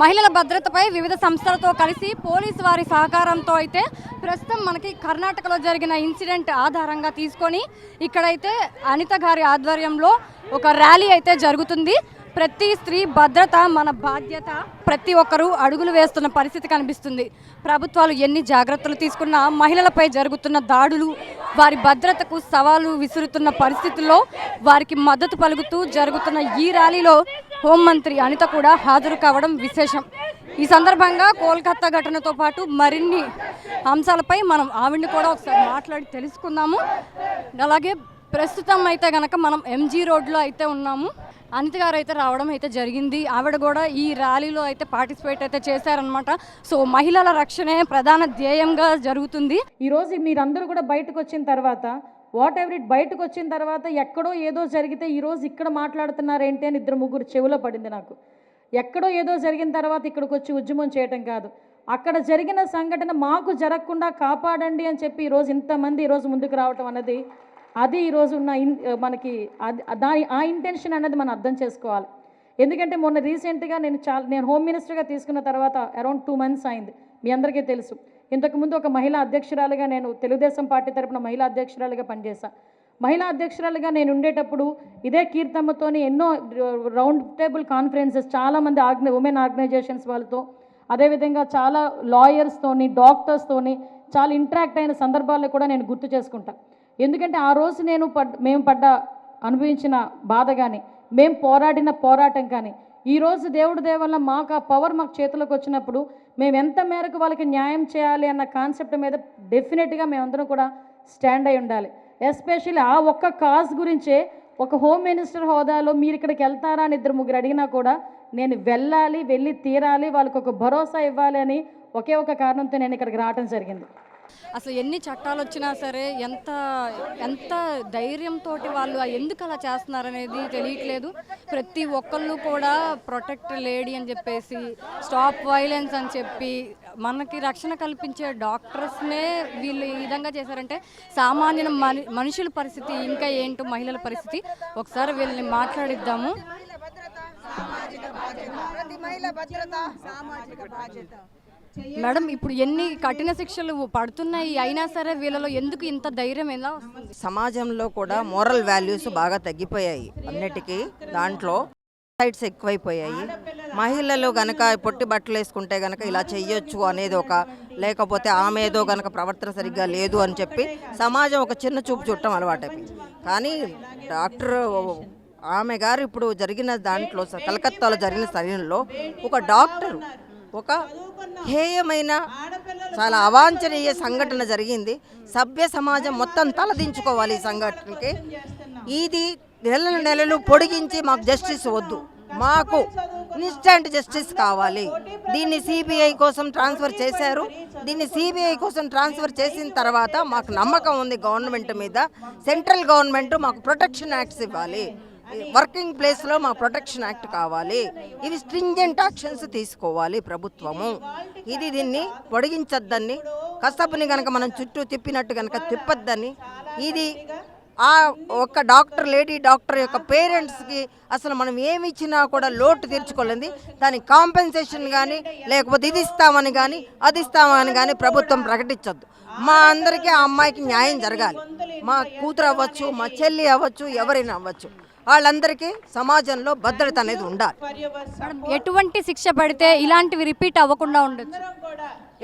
మహిళల భద్రతపై వివిధ సంస్థలతో కలిసి పోలీసు వారి సహకారంతో అయితే ప్రస్తుతం మనకి కర్ణాటకలో జరిగిన ఇన్సిడెంట్ ఆధారంగా తీసుకొని ఇక్కడైతే అనిత గారి ఆధ్వర్యంలో ఒక ర్యాలీ అయితే జరుగుతుంది. ప్రతి స్త్రీ భద్రత మన బాధ్యత ప్రతి ఒక్కరూ అడుగులు వేస్తున్న పరిస్థితి కనిపిస్తుంది. ప్రభుత్వాలు ఎన్ని జాగ్రత్తలు తీసుకున్నా మహిళలపై జరుగుతున్న దాడులు వారి భద్రతకు సవాలు విసురుతున్న పరిస్థితుల్లో వారికి మద్దతు పలుకుతూ జరుగుతున్న ఈ ర్యాలీలో హోంమంత్రి అనిత కూడా హాజరు కావడం విశేషం. ఈ సందర్భంగా కోల్కతా ఘటనతో పాటు మరిన్ని అంశాలపై మనం ఆవిడ్ని కూడా ఒకసారి మాట్లాడి తెలుసుకుందాము. అలాగే ప్రస్తుతం అయితే కనుక మనం ఎంజీ రోడ్లో అయితే ఉన్నాము. అనిత గారు అయితే రావడం అయితే జరిగింది. ఆవిడ కూడా ఈ ర్యాలీలో అయితే పార్టిసిపేట్ అయితే చేశారనమాట సో మహిళల రక్షణే ప్రధాన ధ్యేయంగా జరుగుతుంది. ఈరోజు మీరందరూ కూడా బయటకు వచ్చిన తర్వాత వాట్ ఎవర్ ఇట్ బయటకు వచ్చిన తర్వాత ఎక్కడో ఏదో జరిగితే ఈరోజు ఇక్కడ మాట్లాడుతున్నారేంటి అని ఇద్దరు ముగ్గురు చెవిలో పడింది నాకు. ఎక్కడో ఏదో జరిగిన తర్వాత ఇక్కడికి వచ్చి ఉద్యమం చేయటం కాదు. అక్కడ జరిగిన సంఘటన మాకు జరగకుండా కాపాడండి అని చెప్పి ఈరోజు ఇంతమంది ఈరోజు ముందుకు రావటం అన్నది అది ఈరోజు ఉన్న ఇన్ మనకి అది దాని ఆ ఇంటెన్షన్ అనేది మనం అర్థం చేసుకోవాలి. ఎందుకంటే మొన్న రీసెంట్గా నేను చాలా నేను హోమ్ మినిస్టర్గా తీసుకున్న తర్వాత అరౌండ్ టూ మంత్స్ అయింది. మీ అందరికీ తెలుసు. ఇంతకుముందు ఒక మహిళా అధ్యక్షురాలుగా నేను తెలుగుదేశం పార్టీ తరపున మహిళా అధ్యక్షురాలుగా పనిచేశాను మహిళా అధ్యక్షురాలుగా నేను ఉండేటప్పుడు ఇదే కీర్తమ్మతోని ఎన్నో రౌండ్ టేబుల్ కాన్ఫరెన్సెస్ చాలామంది ఆర్గనై ఉమెన్ ఆర్గనైజేషన్స్ వాళ్ళతో అదేవిధంగా చాలా లాయర్స్తోని డాక్టర్స్తోని చాలా ఇంటరాక్ట్ అయిన సందర్భాల్లో కూడా నేను గుర్తు చేసుకుంటాను ఎందుకంటే ఆ రోజు నేను పడ్ మేము పడ్డ అనుభవించిన బాధ కానీ మేము పోరాడిన పోరాటం కానీ ఈరోజు దేవుడి దేవల్ల మాకు ఆ పవర్ మాకు చేతిలోకి వచ్చినప్పుడు మేము ఎంత మేరకు వాళ్ళకి న్యాయం చేయాలి అన్న కాన్సెప్ట్ మీద డెఫినెట్గా మేమందరం కూడా స్టాండ్ అయి ఉండాలి. ఎస్పెషల్లీ ఆ ఒక్క కాజ్ గురించే ఒక హోమ్ మినిస్టర్ హోదాలో మీరు ఇక్కడికి వెళ్తారా అని ఇద్దరు ముగ్గురు అడిగినా కూడా నేను వెళ్ళాలి వెళ్ళి తీరాలి వాళ్ళకి ఒక భరోసా ఇవ్వాలి అని ఒకే ఒక కారణంతో నేను ఇక్కడికి రావడం జరిగింది. అసలు ఎన్ని చట్టాలు వచ్చినా సరే ఎంత ఎంత ధైర్యంతో వాళ్ళు ఎందుకు అలా చేస్తున్నారనేది తెలియట్లేదు. ప్రతి ఒక్కళ్ళు కూడా ప్రొటెక్ట్ లేడీ అని చెప్పేసి స్టాప్ వైలెన్స్ అని చెప్పి మనకి రక్షణ కల్పించే డాక్టర్స్నే వీళ్ళు ఈ విధంగా చేశారంటే సామాన్య మని మనుషుల పరిస్థితి ఇంకా ఏంటో మహిళల పరిస్థితి ఒకసారి వీళ్ళని మాట్లాడిద్దాము. ప్రతి మహిళ భద్రత సామాజిక బాధ్యత. మేడం ఇప్పుడు ఎన్ని కఠిన శిక్షలు పడుతున్నాయి అయినా సరే వీళ్ళలో ఎందుకు ఇంత ధైర్యం ఎలా వస్తుంది? సమాజంలో కూడా మోరల్ వాల్యూస్ బాగా తగ్గిపోయాయి అన్నిటికీ. దాంట్లో సైడ్స్ ఎక్కువైపోయాయి. మహిళలు గనక పొట్టి బట్టలు వేసుకుంటే గనక ఇలా చెయ్యొచ్చు అనేది ఒక లేకపోతే ఆమె ఏదో గనక ప్రవర్తన సరిగ్గా లేదు అని చెప్పి సమాజం ఒక చిన్న చూపు చుట్టం అలవాటైపోయింది. కానీ డాక్టర్ ఆమె గారు ఇప్పుడు జరిగిన దాంట్లో కలకత్తాలో జరిగిన సమయంలో ఒక డాక్టర్ ఒక హేయమైన చాలా అవాంఛనీయ సంఘటన జరిగింది. సభ్య సమాజం మొత్తం తలదించుకోవాలి ఈ సంఘటనకి. ఇది నెల నెలలు పొడిగించి మాకు జస్టిస్ వద్దు. మాకు ఇన్స్టంట్ జస్టిస్ కావాలి. దీన్ని సిబిఐ కోసం ట్రాన్స్ఫర్ చేశారు. దీన్ని సిబిఐ కోసం ట్రాన్స్ఫర్ చేసిన తర్వాత మాకు నమ్మకం ఉంది గవర్నమెంట్ మీద. సెంట్రల్ గవర్నమెంట్ మాకు ప్రొటెక్షన్ యాక్ట్స్ ఇవ్వాలి. వర్కింగ్ ప్లేస్లో మా ప్రొటెక్షన్ యాక్ట్ కావాలి. ఇవి స్ట్రింజెంట్ యాక్షన్స్ తీసుకోవాలి ప్రభుత్వము. ఇది దీన్ని పొడిగించద్దని కసపుని కనుక మనం చుట్టూ తిప్పినట్టు కనుక తిప్పద్దని ఇది ఆ ఒక్క డాక్టర్ లేడీ డాక్టర్ యొక్క పేరెంట్స్కి అసలు మనం ఏమి ఇచ్చినా కూడా లోటు తీర్చుకోలేదు. దానికి కాంపెన్సేషన్ కానీ లేకపోతే ఇది ఇస్తామని కానీ అది ఇస్తామని కానీ ప్రభుత్వం ప్రకటించద్దు. మా అందరికీ ఆ అమ్మాయికి న్యాయం జరగాలి. మా కూతురు అవ్వచ్చు మా చెల్లి అవ్వచ్చు ఎవరైనా అవ్వచ్చు. వాళ్ళందరికీ సమాజంలో భద్రత అనేది ఉండాలి. ఎటువంటి శిక్ష పడితే ఇలాంటివి రిపీట్ అవ్వకుండా ఉండొచ్చు?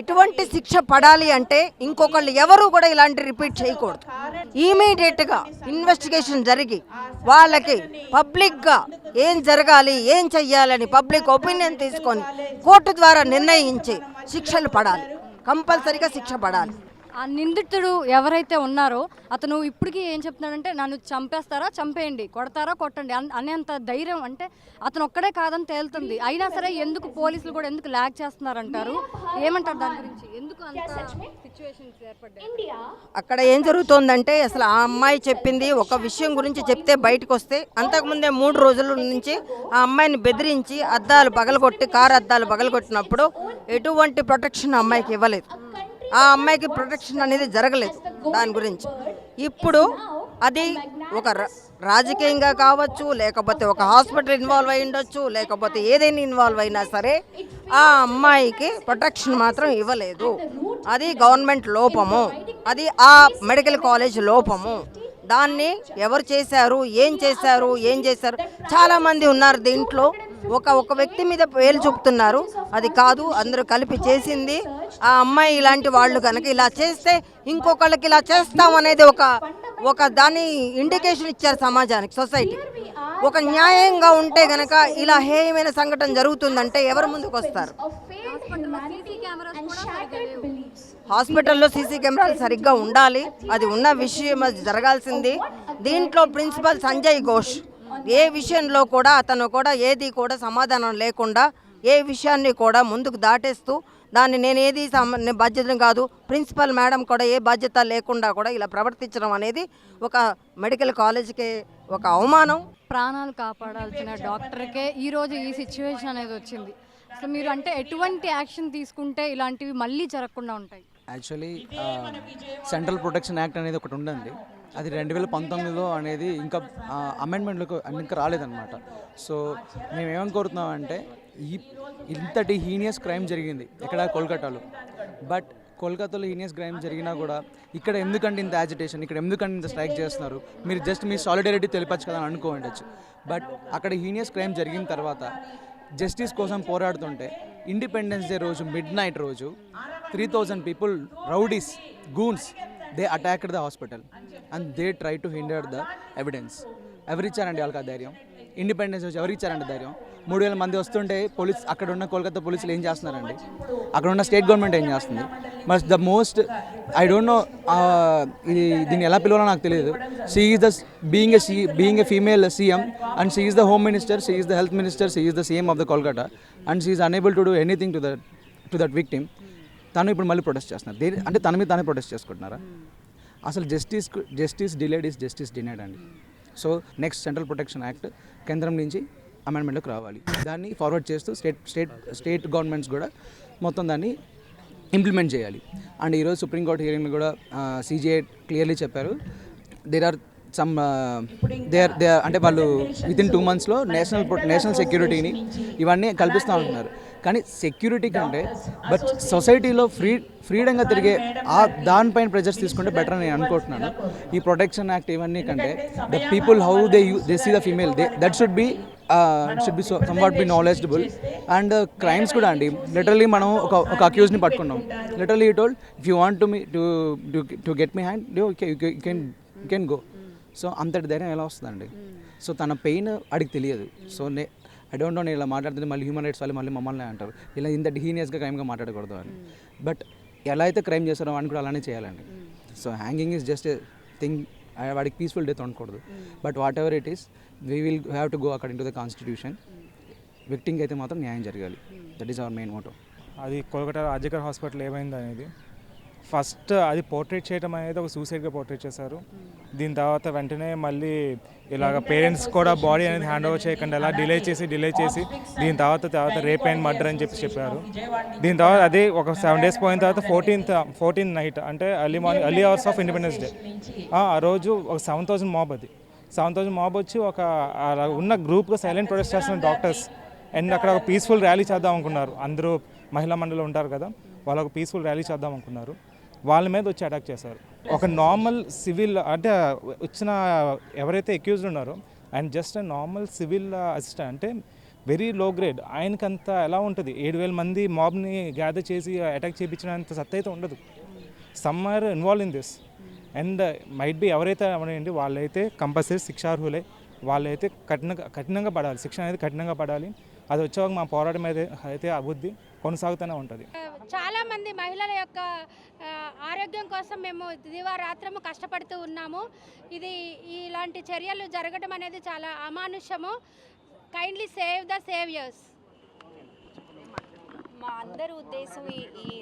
ఎటువంటి శిక్ష పడాలి అంటే ఇంకొకళ్ళు ఎవరు కూడా ఇలాంటి రిపీట్ చేయకూడదు. ఇమీడియట్గా ఇన్వెస్టిగేషన్ జరిగి వాళ్ళకి పబ్లిక్గా ఏం జరగాలి ఏం చెయ్యాలని పబ్లిక్ ఒపీనియన్ తీసుకొని కోర్టు ద్వారా నిర్ణయించి శిక్షలు పడాలి. కంపల్సరీగా శిక్ష పడాలి. ఆ నిందితుడు ఎవరైతే ఉన్నారో అతను ఇప్పటికీ ఏం చెప్తున్నాడంటే నన్ను చంపేస్తారా? చంపేయండి. కొడతారా? కొట్టండి. అన్- అనేంత ధైర్యం అంటే అతను ఒక్కడే కాదని తేలుతుంది. అయినా సరే ఎందుకు పోలీసులు కూడా ఎందుకు ల్యాగ్ చేస్తున్నారంటారు? ఏమంటారు దాని గురించి? ఎందుకు అంత సిచ్యువేషన్స్ ఏర్పడ్డాయి? అక్కడ ఏం జరుగుతోందంటే అసలు ఆ అమ్మాయి చెప్పింది ఒక విషయం గురించి చెప్తే బయటకు వస్తే అంతకుముందే మూడు రోజుల నుంచి ఆ అమ్మాయిని బెదిరించి అద్దాలు పగలగొట్టి కారు అద్దాలు పగలగొట్టినప్పుడు ఎటువంటి ప్రొటెక్షన్ ఆ అమ్మాయికి ఇవ్వలేదు. ఆ అమ్మాయికి ప్రొటెక్షన్ అనేది జరగలేదు దాని గురించి. ఇప్పుడు అది ఒక రాజకీయంగా కావచ్చు లేకపోతే ఒక హాస్పిటల్ ఇన్వాల్వ్ అయి ఉండొచ్చు లేకపోతే ఏదైనా ఇన్వాల్వ్ అయినా సరే ఆ అమ్మాయికి ప్రొటెక్షన్ మాత్రం ఇవ్వలేదు. అది గవర్నమెంట్ లోపము. అది ఆ మెడికల్ కాలేజ్ లోపము. దాన్ని ఎవరు చేశారు ఏం చేశారు ఏం చేశారు? చాలామంది ఉన్నారు దీంట్లో. ఒక ఒక వ్యక్తి మీద వేలు చూపుతున్నారు. అది కాదు అందరూ కలిపి చేసింది. ఆ అమ్మాయి ఇలాంటి వాళ్ళు కనుక ఇలా చేస్తే ఇంకొకళ్ళకి ఇలా చేస్తాం అనేది ఒక ఒక దాని ఇండికేషన్ ఇచ్చారు సమాజానికి సొసైటీ ఒక న్యాయంగా ఉంటే గనక ఇలా హేయమైన సంఘటన జరుగుతుందంటే ఎవరు ముందుకు వస్తారు? హాస్పిటల్లో సీసీ కెమెరాలు సరిగ్గా ఉండాలి. అది ఉన్న విషయం అది జరగాల్సింది. దీంట్లో ప్రిన్సిపల్ సంజయ్ ఘోష్. ఏ విషయంలో కూడా అతను కూడా ఏది కూడా సమాధానం లేకుండా ఏ విషయాన్ని కూడా ముందుకు దాటేస్తూ దాన్ని నేను ఏది సమ- బాధ్యతను కాదు ప్రిన్సిపల్ మేడం కూడా ఏ బాధ్యత లేకుండా కూడా ఇలా ప్రవర్తించడం అనేది ఒక మెడికల్ కాలేజీకి ఒక అవమానం. ప్రాణాలు కాపాడాల్సిన డాక్టర్కే ఈరోజు ఈ సిచ్యువేషన్ అనేది వచ్చింది. అసలు మీరు అంటే ఎటువంటి యాక్షన్ తీసుకుంటే ఇలాంటివి మళ్ళీ జరగకుండా ఉంటాయి? యాక్చువల్లీ సెంట్రల్ ప్రొటెక్షన్ యాక్ట్ అనేది ఒకటి ఉందండి. అది రెండు వేల పంతొమ్మిదిలో అనేది ఇంకా అమెండ్మెంట్లకు ఇంకా రాలేదన్నమాట. సో మేము ఏమని కోరుతున్నామంటే ఈ ఇంతటి హీనియస్ క్రైమ్ జరిగింది ఇక్కడ కోల్కతాలో. బట్ కోల్కతాలో హీనియస్ క్రైమ్ జరిగినా కూడా ఇక్కడ ఎందుకంటే ఇంత యాజిటేషన్ ఇక్కడ ఎందుకంటే ఇంత స్ట్రైక్ చేస్తున్నారు? మీరు జస్ట్ మీ సాలిడారిటీ తెలిపచ్చు కదా అని అనుకోవచ్చు బట్ అక్కడ హీనియస్ క్రైమ్ జరిగిన తర్వాత జస్టిస్ కోసం పోరాడుతుంటే ఇండిపెండెన్స్ డే రోజు మిడ్ నైట్ రోజు three thousand people rowdies goons they attacked the hospital and they try to hinder the evidence ఎవరిచ్చారండి వాళ్ళకి ఆ ధైర్యం? ఇండిపెండెన్స్ వచ్చి ఎవరు ఇచ్చారండి ధైర్యం? మూడు వేల మంది వస్తుంటే పోలీస్ అక్కడ ఉన్న కోల్కతా పోలీసులు ఏం చేస్తున్నారండి? అక్కడ ఉన్న స్టేట్ గవర్నమెంట్ ఏం చేస్తుంది? But the most I don't know ఇది దీన్ని ఎలా పిలవాలో నాకు తెలియదు. She is the being a see being a female CM and she is the home minister she is the health minister she is the CM of the Kolkata and she is unable to do anything to that to that victim తను ఇప్పుడు మళ్ళీ protest చేస్తున్నారు. దేని అంటే తన మీద తానే protest చేసుకుంటున్నారా? అసలు justice justice delayed is justice denied అండి. So next central protection act కేంద్రం నుంచి అమెండ్మెంట్లోకి రావాలి. దాన్ని ఫార్వర్డ్ చేస్తూ స్టేట్ స్టేట్ స్టేట్ గవర్నమెంట్స్ కూడా మొత్తం దాన్ని ఇంప్లిమెంట్ చేయాలి. అండ్ ఈరోజు సుప్రీంకోర్టు హియరింగ్ కూడా సీజీఐ క్లియర్లీ చెప్పారు. There are some they are they అంటే వాళ్ళు విత్ ఇన్ టూ మంత్స్లో నేషనల్ నేషనల్ సెక్యూరిటీని ఇవన్నీ కల్పిస్తూ ఉంటున్నారు. కానీ సెక్యూరిటీ కంటే బట్ సొసైటీలో ఫ్రీ ఫ్రీడంగా తిరిగే ఆ దానిపైన ప్రెజర్స్ తీసుకుంటే బెటర్ అని నేను అనుకుంటున్నాను. ఈ ప్రొటెక్షన్ యాక్ట్ ఇవన్నీ కంటే the people how they you they see the female they that should be should be somewhat be knowledgeable and crimes కూడా అండి. లిటరలీ మనం ఒక ఒక అక్యూజ్ని పట్టుకున్నాం. Literally you told if you want to me to to get me hand you can you can go so అంతటి ధైర్యం ఎలా వస్తుందండి? సో తన పెయిన్ అడిగి తెలియదు. సో నే ఐ డోంట్ నో నేను ఇలా మాట్లాడుతుంది మళ్ళీ హ్యూమన్ రైట్స్ వాళ్ళు మళ్ళీ మమ్మల్ని అంటారు. ఇలా ఇంత హీనియస్గా క్రైమ్గా మాట్లాడకూడదు అని. బట్ ఎలా అయితే క్రైమ్ చేస్తారో అని కూడా అలానే చేయాలండి. So hanging is just thing వాడికి పీస్ఫుల్ డెత్ ఉండకూడదు. But whatever it is we will have to go according to the constitution విక్టింగ్ అయితే మాత్రం న్యాయం జరగాలి. That is our main motto అది కోల్కతా రాజకర్ హాస్పిటల్ ఏమైంది అనేది ఫస్ట్ అది పోర్ట్రేట్ చేయడం అనేది ఒక సూసైడ్గా పోర్ట్రేట్ చేశారు. దీని తర్వాత వెంటనే మళ్ళీ ఇలాగ పేరెంట్స్ కూడా బాడీ అనేది హ్యాండ్ ఓవర్ చేయకుండా అలా డిలే చేసి డిలే చేసి దీని తర్వాత తర్వాత రేప్ అండ్ మర్డర్ అని చెప్పి చెప్పారు. దీని తర్వాత అదే ఒక సెవెన్ డేస్ పోయిన తర్వాత ఫోర్టీన్త్ ఫోర్టీన్ నైట్ అంటే early morning early hours of independence day ఆ రోజు ఒక సెవెన్ థౌసండ్ మాబ్ అది. సెవెన్ థౌసండ్ మాబ్ వచ్చి ఒక అలా ఉన్న గ్రూప్గా సైలెంట్ ప్రొటెస్ట్ చేస్తున్న డాక్టర్స్ అండ్ అక్కడ ఒక పీస్ఫుల్ ర్యాలీ చేద్దాం అనుకున్నారు. అందరూ మహిళా మండలి ఉంటారు కదా వాళ్ళు ఒక పీస్ఫుల్ ర్యాలీ చేద్దాం అనుకున్నారు. వాళ్ళ మీద వచ్చి అటాక్ చేశారు. ఒక నార్మల్ సివిల్ అంటే వచ్చిన ఎవరైతే అక్యూజ్డ్ ఉన్నారో ఆయన జస్ట్ నార్మల్ సివిల్ అసిస్టెంట్ అంటే వెరీ లో గ్రేడ్ ఆయనకంత ఎలా ఉంటుంది? ఏడు వేల మంది మాబ్ని గ్యాదర్ చేసి అటాక్ చేయించినంత సత్తా అయితే ఉండదు. Some are involve in this and might be ఎవరైతే అవనండి వాళ్ళైతే కంపల్సరీ శిక్షార్హులే. వాళ్ళైతే కఠినంగా కఠినంగా పడాలి. శిక్షణ అనేది కఠినంగా పడాలి. అది వచ్చాక మా పోరాటం అయితే అయితే అభివృద్ధి కొనసాగుతూనే ఉంటుంది. చాలామంది మహిళల యొక్క ఆరోగ్యం కోసం మేము దివారాత్రము కష్టపడుతూ ఉన్నాము. ఇది ఇలాంటి చర్యలు జరగడం అనేది చాలా అమానుష్యము కైండ్లీ సేవ్ ద సేవియర్స్ మా అందరి ఉద్దేశం ఈ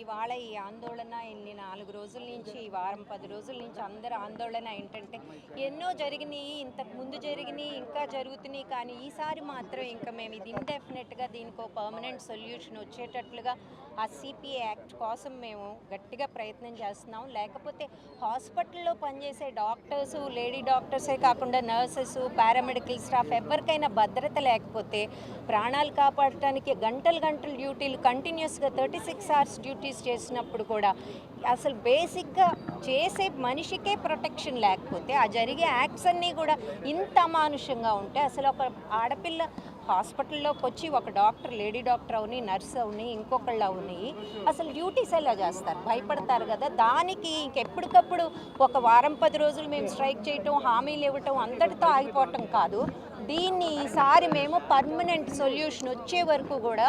ఇవాళ ఈ ఆందోళన ఇన్ని నాలుగు రోజుల నుంచి ఈ వారం పది రోజుల నుంచి అందరి ఆందోళన ఏంటంటే ఎన్నో జరిగినాయి ఇంతకు ముందు జరిగినాయి ఇంకా జరుగుతున్నాయి కానీ ఈసారి మాత్రం ఇంకా మేము ఇది ఇన్డెఫినెట్గా దీనికి ఒక పర్మనెంట్ సొల్యూషన్ వచ్చేటట్లుగా ఆ సిపిఏ యాక్ట్ కోసం మేము గట్టిగా ప్రయత్నం చేస్తున్నాం. లేకపోతే హాస్పిటల్లో పనిచేసే డాక్టర్స్ లేడీ డాక్టర్సే కాకుండా నర్సెస్ పారామెడికల్ స్టాఫ్ ఎవరికైనా భద్రత లేకపోతే ప్రాణాలు కాపాడటానికి గంటలు గంటలు డ్యూటీలు కంటిన్యూస్గా థర్టీ సిక్స్ అవర్స్ డ్యూటీస్ చేసినప్పుడు కూడా అసలు బేసిక్గా చేసే మనిషికే ప్రొటెక్షన్ లేకపోతే ఆ జరిగే యాక్ట్స్ అన్నీ కూడా ఇంత అమానుషంగా ఉంటే అసలు ఒక ఆడపిల్ల హాస్పిటల్లోకి వచ్చి ఒక డాక్టర్ లేడీ డాక్టర్ అవని నర్స్ అవని ఇంకొకళ్ళు అవని అసలు డ్యూటీస్ ఎలా చేస్తారు? భయపడతారు కదా. దానికి ఇంకెప్పటికప్పుడు ఒక వారం పది రోజులు మేము స్ట్రైక్ చేయటం హామీలు ఇవ్వటం అంతటితో ఆగిపోవటం కాదు. దీన్ని ఈసారి మేము పర్మనెంట్ సొల్యూషన్ వచ్చే వరకు కూడా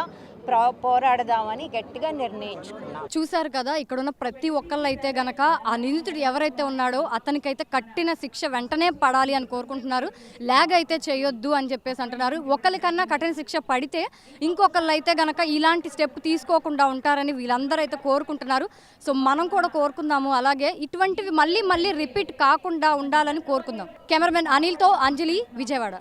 పోరాడదామని గట్టిగా నిర్ణయించుకున్నాం. చూశారు కదా ఇక్కడ ఉన్న ప్రతి ఒక్కళ్ళు అయితే గనక ఆ నిందితుడు ఎవరైతే ఉన్నాడో అతనికైతే కట్టిన శిక్ష వెంటనే పడాలి అని కోరుకుంటున్నారు. లేగ్ అయితే చేయొద్దు అని చెప్పేసి అంటున్నారు. ఒకరికన్నా కఠిన శిక్ష పడితే ఇంకొకళ్ళు అయితే గనక ఇలాంటి స్టెప్ తీసుకోకుండా ఉంటారని వీళ్ళందరూ అయితే కోరుకుంటున్నారు. సో మనం కూడా కోరుకుందాము. అలాగే ఇటువంటివి మళ్ళీ మళ్ళీ రిపీట్ కాకుండా ఉండాలని కోరుకుందాం. కెమెరామెన్ అనిల్తో అంజలి విజయవాడ.